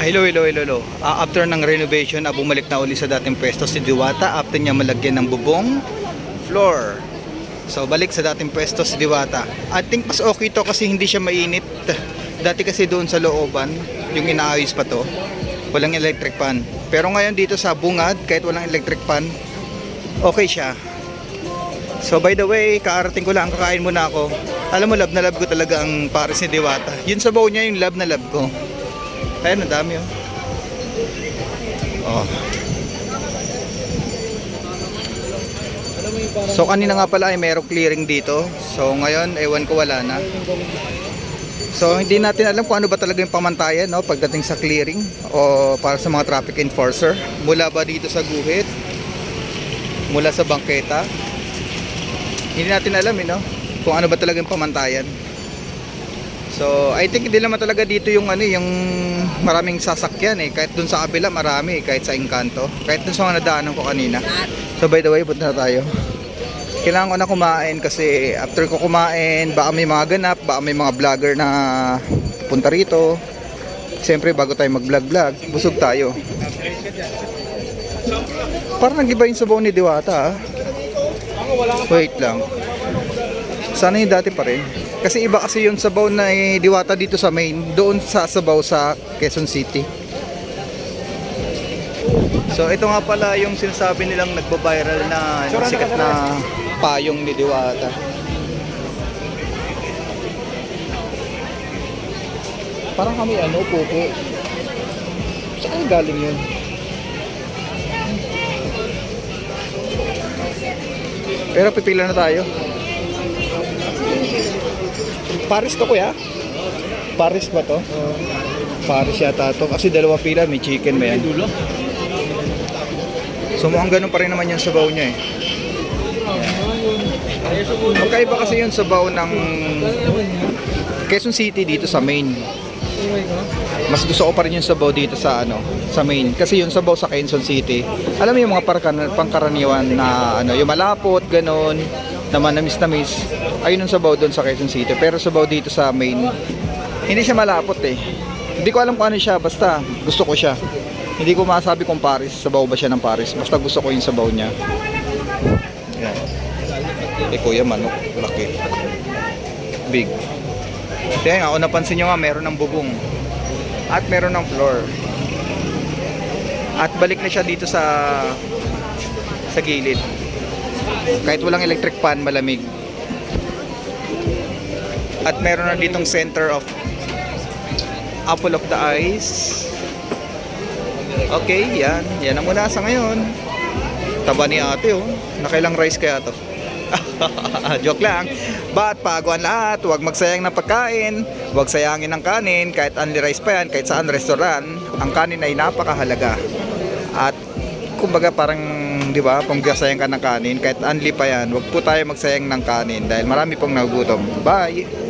Ah, hello, hello, hello, hello. Ah, after ng renovation, ah, bumalik na uli sa dating pwesto si Diwata after niya malagyan ng bubong floor. So, balik sa dating pwesto si Diwata. I think mas okay to kasi hindi siya mainit. Dati kasi doon sa looban, yung inaayos pa to, walang electric fan. Pero ngayon dito sa bungad, kahit walang electric fan, okay siya. So by the way, kaarating ko lang, kakain muna ako. Alam mo, love na love ko talaga ang Paris ni Diwata. Yun sa bow niya, yung love na love ko. Ayun, ang dami oh. Oh. So kanina nga pala ay merong clearing dito. So ngayon, ewan ko wala na. So hindi natin alam kung ano ba talaga yung pamantayan no, pagdating sa clearing o para sa mga traffic enforcer. Mula ba dito sa guhit? Mula sa bangketa? Hindi natin alam eh, no? kung ano ba talaga yung pamantayan. So, I think hindi naman talaga dito yung ano, yung maraming sasakyan eh. Kahit dun sa kabila marami, eh, kahit sa Encanto. Kahit dun sa mga nadaanan ko kanina. So, by the way, punta na tayo. Kailangan ko na kumain kasi after ko kumain, baka may mga ganap, baka may mga vlogger na punta rito. Siyempre, bago tayo mag-vlog-vlog, busog tayo. Parang nag-iba yung sabaw ni Diwata ah. Wait lang. Sana yung dati pa rin. Kasi iba kasi yung sabaw na eh, diwata dito sa main, doon sa sabaw sa Quezon City. So ito nga pala yung sinasabi nilang nagbabiral na yung sikat na payong ni Diwata. Parang kami ano, pupo. Saan galing yun? Pero pipila na tayo. Paris to kuya? Paris ba to? Paris yata to. Kasi dalawa pila, may chicken ba yan? So mukhang ganun pa rin naman yung sabaw niya eh. Magkaiba kasi yung sabaw ng Quezon City dito sa main. Mas gusto ko pa rin yung sabaw dito sa ano, sa main. Kasi yung sabaw sa Quezon City, alam mo yung mga parkan, pangkaraniwan na ano, yung malapot, ganun, na manamis na miss. Ayun yung sabaw doon sa Quezon City. Pero sabaw dito sa main, hindi siya malapot eh. Hindi ko alam kung ano siya, basta gusto ko siya. Hindi ko masabi kung Paris, sabaw ba siya ng Paris. Basta gusto ko yung sabaw niya. Yan. Eh kuya manok, laki. Big. Kaya nga, kung napansin nyo nga, meron ng bubong. At meron ng floor. At balik na siya dito sa sa gilid. Kahit walang electric fan, malamig. At meron na ditong center of apple of the eyes. Okay, yan. Yan ang muna sa ngayon. Taba ni ate oh. Nakailang rice kaya to? Joke lang. But pagawan lahat, huwag magsayang ng pagkain, huwag sayangin ng kanin, kahit only rice pa yan, kahit saan restaurant, ang kanin ay napakahalaga. At kumbaga parang, di ba, pag magsayang ka ng kanin, kahit only pa yan, huwag po tayo magsayang ng kanin dahil marami pong nagugutom. Bye!